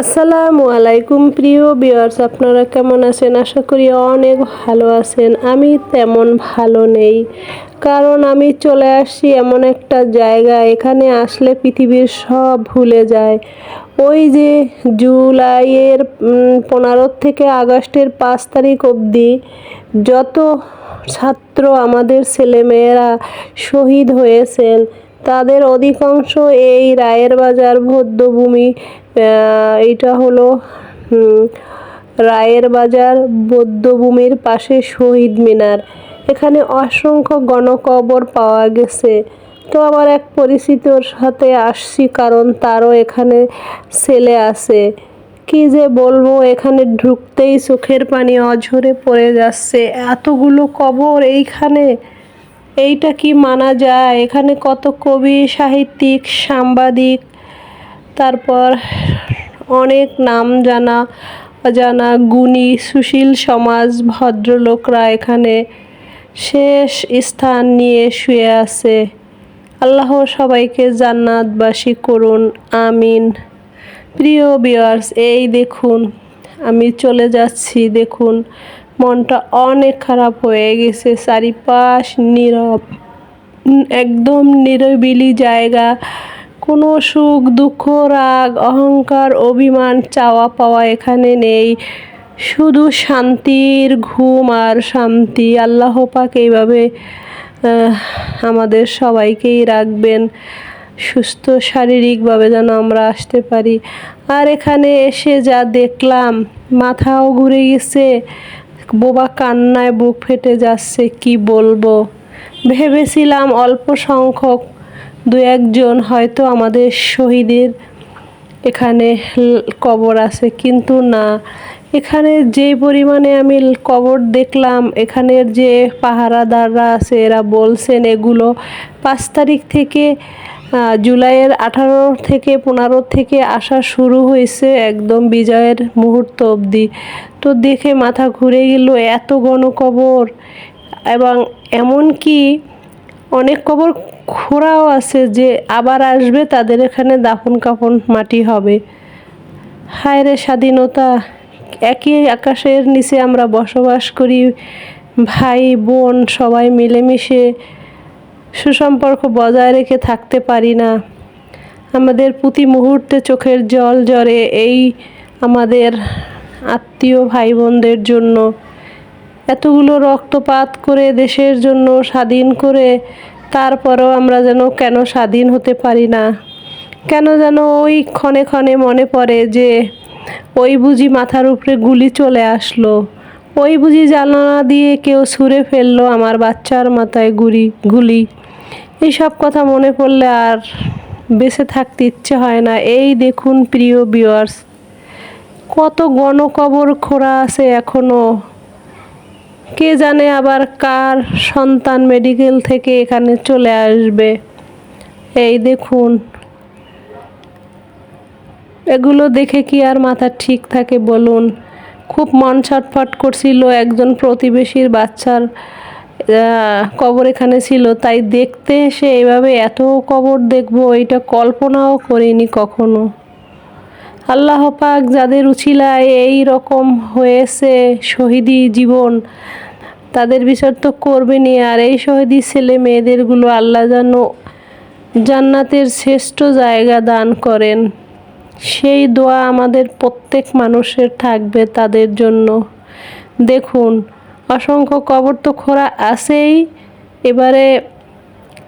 আসসালামু আলাইকুম প্রিয় বিয়ার্স আপনারা কেমন আছেন? আশা করি অনেক ভালো আছেন। আমি তেমন ভালো নেই, কারণ আমি চলে আসছি এমন একটা জায়গা এখানে আসলে পৃথিবীর সব ভুলে যায়। ওই যে জুলাইয়ের পনেরো থেকে আগস্টের পাঁচ তারিখ অবধি যত ছাত্র আমাদের ছেলেমেয়েরা শহীদ হয়েছেন তাদের অধিকাংশ এই রায়ের বাজার বৌদ্ধভূমি এইটা হলো রায়ের বাজার বৌদ্ধভূমির পাশে শহীদ মিনার। এখানে অসংখ্য গণকবর পাওয়া গেছে। তো আমার এক পরিচিতর সাথে আসছি কারণ তারও এখানে ছেলে আছে। কি যে বলব, এখানে ঢুকতেই চোখের পানি অঝরে পড়ে যাচ্ছে। এতগুলো কবর এইখানে? এইটা কি মানা যায়? এখানে কত কবি, সাহিত্যিক, সাংবাদিক, তারপর অনেক নাম জানা অজানা গুণী সুশীল সমাজ ভদ্রলোকরা এখানে শেষ স্থান নিয়ে শুয়ে আছে। আল্লাহ সবাইকে জান্নাতবাসী করুন, আমিন। প্রিয় বিয়ার্স এই দেখুন, আমি চলে যাচ্ছি, দেখুন মনটা অনেক খারাপ হয়ে গেছে। চারিপাশ নীরব একদম নিরবিলি জায়গা। কোনো সুখ, দুঃখ, রাগ, অহংকার, অভিমান, চাওয়া পাওয়া এখানে নেই। শুধু শান্তির ঘুম আর শান্তি। আল্লাহ পাক এইভাবে আমাদের সবাইকেই রাখবেন। সুস্থ শারীরিকভাবে যেন আমরা আসতে পারি। আর এখানে এসে যা দেখলাম, মাথাও ঘুরে গেছে। বোবা কান্নায় বুক ফেটে যাচ্ছে, কি বলব? ভেবেছিলাম অল্প সংখ্যক দু একজন হয়তো আমাদের শহীদের এখানে কবর আছে, কিন্তু না। এখানে যে পরিমাণে আমি কবর দেখলাম, এখানের যে পাহারাদাররা আছে, এরা বলছেন এগুলো পাঁচ তারিখ থেকে জুলাইয়ের আঠারো থেকে পনেরো থেকে আসা শুরু হয়েছে একদম বিজয়ের মুহূর্ত অবধি। তো দেখে মাথা ঘুরে গেল, এত গণকবর এবং এমন কি অনেক কবর খোঁড়াও আছে যে আবার আসবে, তাদের এখানে দাফন কাফন মাটি হবে। হায় রে স্বাধীনতা, একই আকাশের নিচে আমরা বসবাস করি, ভাই, বোন সবাই মিলেমিশে সুসম্পর্ক বজায় রেখে থাকতে পারি না। আমাদের প্রতি মুহূর্তে চোখের জল জরে এই আমাদের আত্মীয় ভাই বোনদের জন্য। এতগুলো রক্তপাত করে দেশের জন্য স্বাধীন করে তারপরেও আমরা যেন কেন স্বাধীন হতে পারি না? কেন যেন ওই ক্ষণে ক্ষণে মনে পড়ে যে ওই বুঝি মাথার উপরে গুলি চলে আসলো। ওই বুঝি জানালা দিয়ে কেউ ছুঁড়ে ফেলল আমার বাচ্চার মাথায় গুলি গুলি। এইসব কথা মনে পড়লে আর বেঁচে থাকতে ইচ্ছে হয় না। এই দেখুন প্রিয় বিয়ার্স কত গণকবর খোরা আছে এখনও কে জানে আবার কার সন্তান মেডিকেল থেকে এখানে চলে আসবে। এই দেখুন, এগুলো দেখে কি আর মাথা ঠিক থাকে বলুন। খুব মন ছটফট করছিল, একজন প্রতিবেশীর বাচ্চার কবর এখানে ছিল, তাই দেখতে এসে এভাবে এত কবর দেখব এটা কল্পনাও করিনি কখনো। আল্লাহ পাক যাদের উচিলায় এই রকম হয়েছে শহীদি জীবন, তাদের বিচার তো করবেনি আর এই শহীদি ছেলে মেয়েদেরগুলো আল্লাহ যেন জান্নাতের শ্রেষ্ঠ জায়গা দান করেন। সেই দোয়া আমাদের প্রত্যেক মানুষের থাকবে তাদের জন্য। দেখুন, অসংখ্য কবর তো খোরা আছেই। এবারে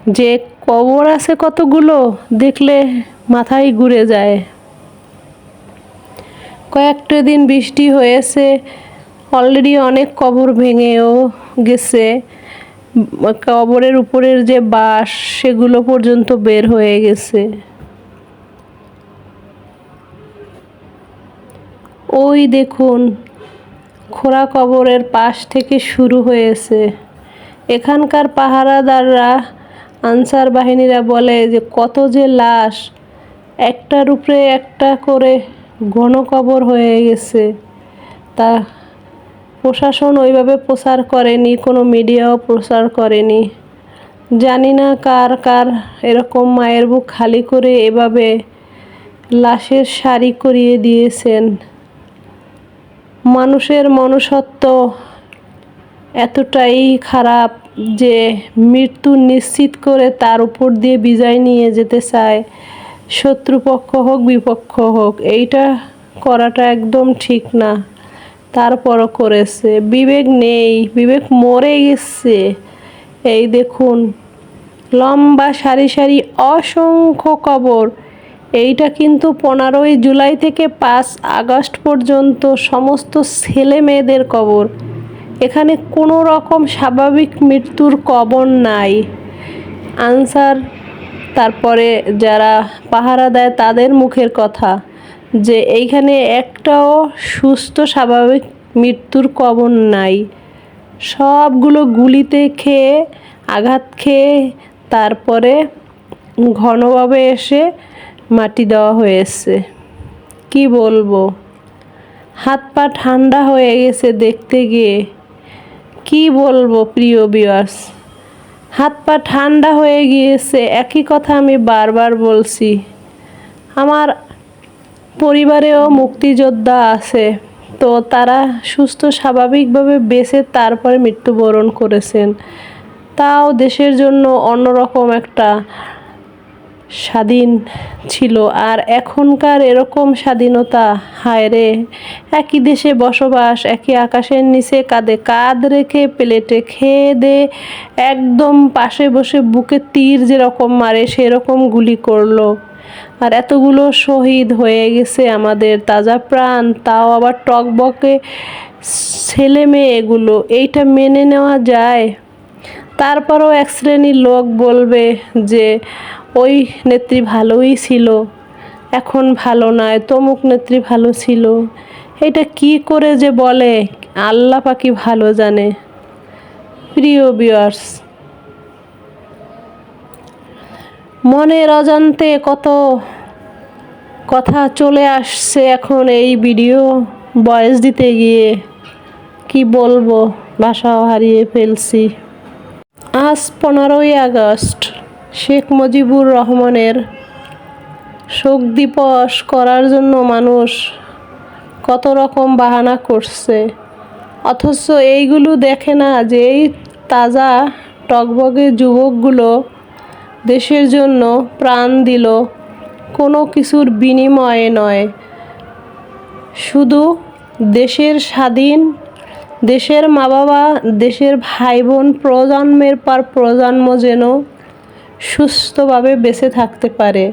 যে কবর আছে কতগুলো দেখলে মাথায় ঘুরে যায়। কয়েকটা দিন বৃষ্টি হয়েছে অলরেডি অনেক কবর ভেঙেও গেছে। কবরের উপরের যে বাঁশ, সেগুলো পর্যন্ত বের হয়ে গেছে। ওই দেখুন খোরা কবরের পাশ থেকে শুরু হয়েছে। এখানকার পাহারাদাররা, আনসার বাহিনীরা বলে যে, কত যে লাশ একটার উপরে একটা করে ঘন কবর হয়ে গেছে। তা প্রশাসন ওইভাবে প্রচার করেনি, কোনো মিডিয়াও প্রচার করেনি। জানি না কার কার এরকম মায়ের বুক খালি করে এভাবে লাশের শাড়ি করিয়ে দিয়েছেন। মানুষের মনুষ্যত্ব এতটাই খারাপ যে মৃত্যু নিশ্চিত করে তার উপর দিয়ে বিজয় নিয়ে যেতে চায়। শত্রুপক্ষ হোক, বিপক্ষ হোক, এইটা করাটা একদম ঠিক না। তারপরও করেছে। বিবেক নেই, বিবেক মরে গেছে। এই দেখুন, লম্বা সারি সারি অসংখ্য কবর এইটা কিন্তু পনেরোই জুলাই থেকে পাঁচ আগস্ট পর্যন্ত সমস্ত ছেলে মেয়েদের কবর। এখানে কোনো রকম স্বাভাবিক মৃত্যুর কবর নাই। আনসার, তারপরে যারা পাহারা দেয় তাদের মুখের কথা যে এইখানে একটাও সুস্থ স্বাভাবিক মৃত্যুর কবর নাই। সবগুলো গুলিতে খেয়ে, আঘাত খেয়ে, তারপরে ঘনভাবে এসে মাটি দেওয়া হয়েছে। কি বলব? হাত পা ঠান্ডা হয়ে গেছে দেখতে গিয়ে। কি বলব প্রিয় বিয়ার্স হাত পা ঠান্ডা হয়ে গিয়েছে, একই কথা আমি বারবার বলছি। আমার পরিবারেও মুক্তিযোদ্ধা আছে, তো তারা সুস্থ স্বাভাবিকভাবে বেঁচে তারপরে মৃত্যুবরণ করেছেন। তাও দেশের জন্য অন্যরকম একটা স্বাধীন ছিল। আর এখনকার এরকম স্বাধীনতা, হায় রে, একই দেশে বসবাস, একই আকাশের নিচে কাঁধে কাঁধ রেখে প্লেটে খেয়ে দে, একদম পাশে বসে বুকে তীর যেরকম মারে, সেরকম গুলি করল। আর এতগুলো শহীদ হয়ে গেছে আমাদের তাজা প্রাণ, তাও আবার টকবকে ছেলে মেয়ে এগুলো, এইটা মেনে নেওয়া যায়? তারপরও এক শ্রেণির লোক বলবে যে ওই নেত্রী ভালোই ছিল। এখন ভালো নয়, তমুক নেত্রী ভালো ছিল। এটা কি করে যে বলে, আল্লাহ পাকি ভালো জানে। প্রিয় বিয়ার্স মনের অজান্তে কত কথা চলে আসছে এখন এই ভিডিও বয়স দিতে গিয়ে। কি বলব, ভাষাও হারিয়ে ফেলছি। আজ পনেরোই আগস্ট। শেখ মুজিবুর রহমানের শোক দিবস করার জন্য মানুষ কত রকম বাহানা করছে। অথচ এইগুলো দেখে না যে এই তাজা টকবগে যুবকগুলো দেশের জন্য প্রাণ দিল, কোনো কিছুর বিনিময়ে নয়। শুধু দেশের স্বাধীন, দেশের মা বাবা দেশের ভাই বোন প্রজন্মের পর প্রজন্ম যেন সুস্থভাবে বেঁচে থাকতে পারে।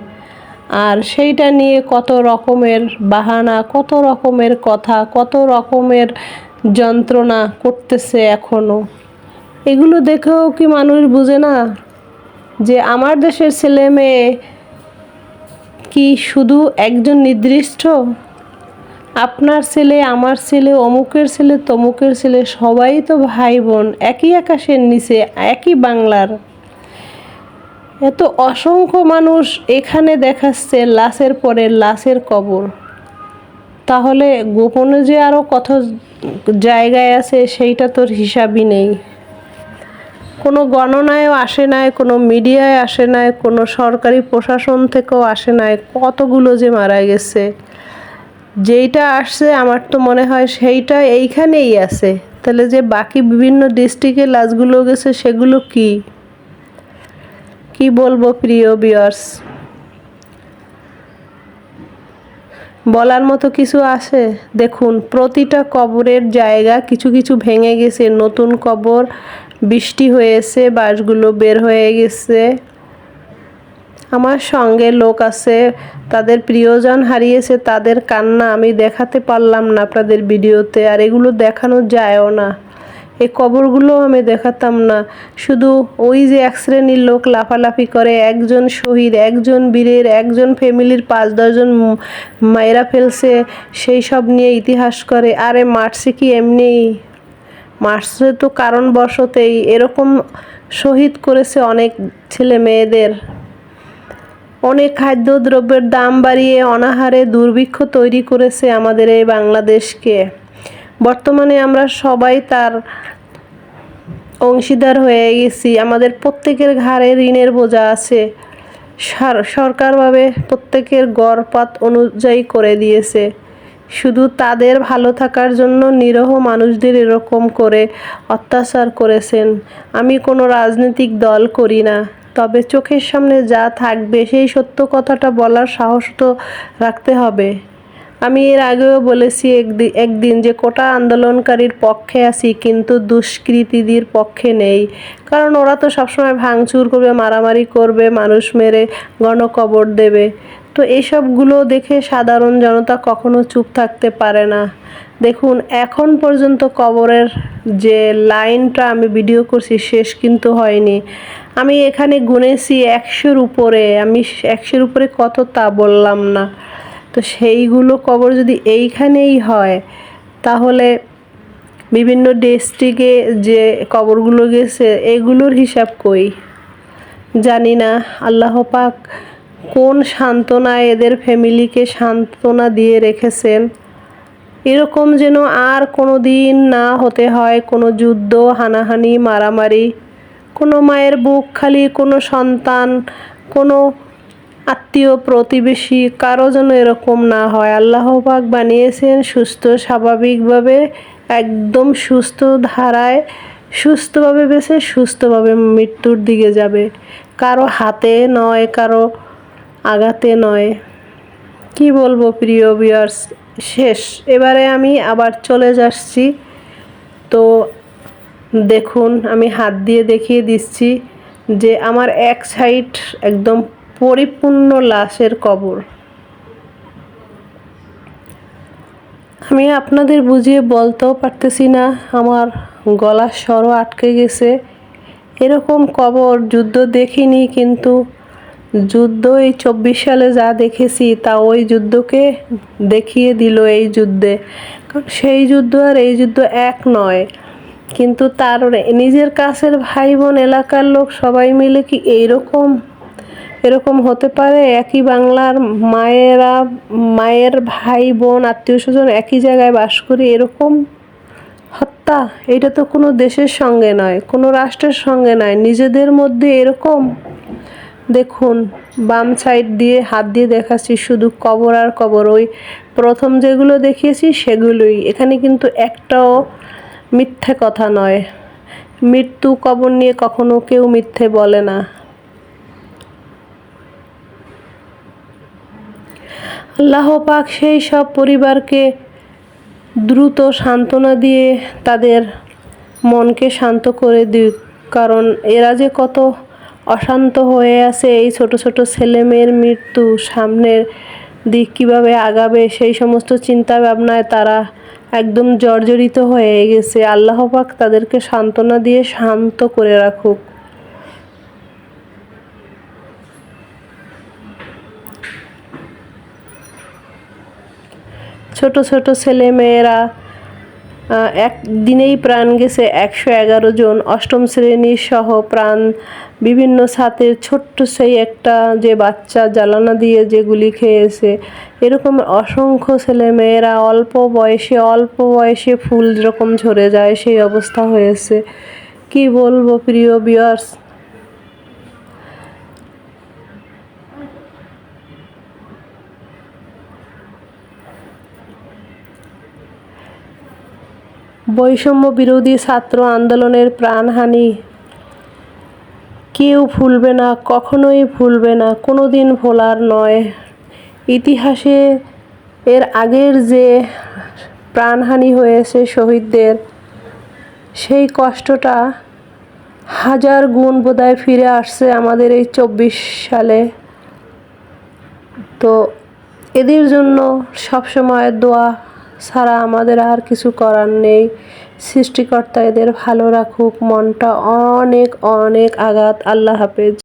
আর সেইটা নিয়ে কত রকমের বাহানা, কত রকমের কথা, কত রকমের যন্ত্রণা করতেছে এখনও এগুলো দেখেও কি মানুষ বুঝে না যে আমার দেশের ছেলে মেয়ে কি শুধু একজন নির্দিষ্ট? আপনার ছেলে, আমার ছেলে, অমুকের ছেলে, তমুকের ছেলে, সবাই তো ভাই বোন একই আকাশের নিচে, একই বাংলার। এত অসংখ্য মানুষ এখানে দেখাচ্ছে লাশের পরে লাশের কবর। তাহলে গোপনে যে আরও কত জায়গায় আছে সেইটা তোর হিসাবই নেই। কোনো গণনায়ও আসে নাই, কোনো মিডিয়ায় আসে নাই, কোনো সরকারি প্রশাসন থেকেও আসে নাই, কতগুলো যে মারা গেছে। যেইটা আসছে, আমার তো মনে হয় সেইটা এইখানেই আছে। তাহলে যে বাকি বিভিন্ন ডিস্ট্রিক্টে লাশগুলো গেছে, সেগুলো কি? কি বলব প্রিয় বিয়ার্স বলার মতো কিছু আছে? দেখুন, প্রতিটা কবরের জায়গা কিছু কিছু ভেঙে গেছে। নতুন কবর, বৃষ্টি হয়েছে, বাঁশগুলো বের হয়ে গেছে। আমার সঙ্গে লোক আছে, তাদের প্রিয়জন হারিয়েছে, তাদের কান্না আমি দেখাতে পারলাম না আপনাদের ভিডিওতে, আর এগুলো দেখানো যায়ও না। এই কবরগুলো আমি দেখাতাম না। শুধু ওই যে এক শ্রেণির লোক লাফালাফি করে, একজন শহীদ, একজন বীরের, একজন ফ্যামিলির পাঁচ দশজন মায়েরা ফেলছে, সেই সব নিয়ে ইতিহাস করে। আরে মারছে কি এমনি? মারছে তো কারণবশতেই। এরকম শহীদ করেছে অনেক ছেলে মেয়েদের। অনেক খাদ্যদ্রব্যের দাম বাড়িয়ে অনাহারে দুর্ভিক্ষ তৈরি করেছে আমাদের এই বাংলাদেশকে। বর্তমানে আমরা সবাই তার অংশীদার হয়ে গেছি। আমাদের প্রত্যেকের ঘাড়ে ঋণের বোঝা আছে। সার- সরকারভাবে প্রত্যেকের গড়পাত অনুযায়ী করে দিয়েছে। শুধু তাদের ভালো থাকার জন্য নিরহ মানুষদের এরকম করে অত্যাচার করেছেন। আমি কোনো রাজনৈতিক দল করি না, তবে চোখের সামনে যা থাকবে সেই সত্য কথাটা বলার সাহস তো রাখতে হবে। আমি এর আগেও বলেছি, একদি- একদিন যে কোটা আন্দোলনকারীর পক্ষে আছি, কিন্তু দুষ্কৃতীদের পক্ষে নেই। কারণ ওরা তো সবসময় ভাঙচুর করবে, মারামারি করবে, মানুষ মেরে গণকবর দেবে। তো এইসবগুলো দেখে সাধারণ জনতা কখনো চুপ থাকতে পারে না। দেখুন, এখন পর্যন্ত কবরের যে লাইনটা আমি ভিডিও করছি, শেষ কিন্তু হয়নি। আমি এখানে গুনেছি একশোর উপরে, আমি একশোর উপরে কত তা বললাম না। তো সেইগুলো কবর যদি এইখানেই হয়, তাহলে বিভিন্ন ডিস্ট্রিক্টে যে কবরগুলো গেছে, এগুলোর হিসাব কই? জানি না। আল্লাহ পাক কোন সান্ত্বনায় এদের ফ্যামিলিকে সান্ত্বনা দিয়ে রেখেছেন? এরকম যেন আর কোনো দিন না হতে হয়, কোনো যুদ্ধ, হানাহানি, মারামারি, কোনো মায়ের বুক খালি, কোনো সন্তান, কোনো আত্মীয়, প্রতিবেশী, কারও যেন এরকম না হয়। আল্লাহ পাক বানিয়েছেন সুস্থ, স্বাভাবিকভাবে একদম সুস্থ ধারায় সুস্থভাবে বেঁচে সুস্থভাবে মৃত্যুর দিকে যাবে। কারও হাতে নয়, কারও আঘাতে নয়। কি বলব প্রিয় বিয়ার্স শেষ। এবারে আমি আবার চলে যাচ্ছি। তো দেখুন, আমি হাত দিয়ে দেখিয়ে দিচ্ছি যে আমার এক সাইড একদম পরিপূর্ণ লাশের কবর। আমি আপনাদের বুঝিয়ে বলতেও পারতেছি না, আমার গলার স্বরও আটকে গেছে। এরকম কবর যুদ্ধ দেখিনি, কিন্তু যুদ্ধ এই চব্বিশ সালে যা দেখেছি, তা ওই যুদ্ধকে দেখিয়ে দিল এই যুদ্ধে। কারণ সেই যুদ্ধ আর এই যুদ্ধ এক নয়। কিন্তু তার নিজের কাছের ভাই বোন এলাকার লোক সবাই মিলে কি এইরকম এরকম হতে পারে, একই বাংলার মায়েরা, মায়ের ভাই বোন, আত্মীয় স্বজন একই জায়গায় বাস করি এরকম হত্যা? এটা তো কোনো দেশের সঙ্গে নয়, কোনো রাষ্ট্রের সঙ্গে নয়, নিজেদের মধ্যে এরকম? দেখুন, বাম সাইড দিয়ে হাত দিয়ে দেখাচ্ছি, শুধু কবর আর কবর। ওই প্রথম যেগুলো দেখিয়েছি সেগুলোই। এখানে কিন্তু একটাও মিথ্যে কথা নয়। মৃত্যু কবর নিয়ে কখনো কেউ মিথ্যে বলে না। আল্লাহ পাক সেই সব পরিবারকে দ্রুত সান্ত্বনা দিয়ে তাদের মনকে শান্ত করে দিক। কারণ এরা যে কত অশান্ত হয়ে আছে, এই ছোট ছোট ছেলে মেয়ের মৃত্যু সামনের দিক কীভাবে আগাবে, সেই সমস্ত চিন্তা ভাবনায় তারা একদম জর্জরিত হয়ে গেছে। আল্লাহ পাক তাদেরকে সান্ত্বনা দিয়ে শান্ত করে রাখুক। ছোট ছোট ছেলে মেয়েরা একদিনেই প্রাণ গেছে একশো এগারো জন। অষ্টম শ্রেণির সহ প্রাণ বিভিন্ন ছাত্রের ছোট্ট সেই একটা যে বাচ্চা জ্বালানা দিয়ে যেগুলি খেয়েছে। এরকম অসংখ্য ছেলে মেয়েরা অল্প বয়সে অল্প বয়সে ফুল যেরকম ঝরে যায় সেই অবস্থা হয়েছে। কি বলব প্রিয় বিয়ার্স বৈষম্য বিরোধী ছাত্র আন্দোলনের প্রাণহানি। কেউ ভুলবে না, কখনোই ভুলবে না কোনো দিন ভোলার নয়। ইতিহাসে এর আগের যে প্রাণহানি হয়েছে শহীদদের, সেই কষ্টটা হাজার গুণ বোধহয় ফিরে আসছে আমাদের এই চব্বিশ সালে। তো এদের জন্য সবসময় দোয়া ছাড়া আমাদের আর কিছু করার নেই। সৃষ্টিকর্তা এদের ভালো রাখুক। মনটা অনেক অনেক আঘাত। আল্লাহ হাফেজ।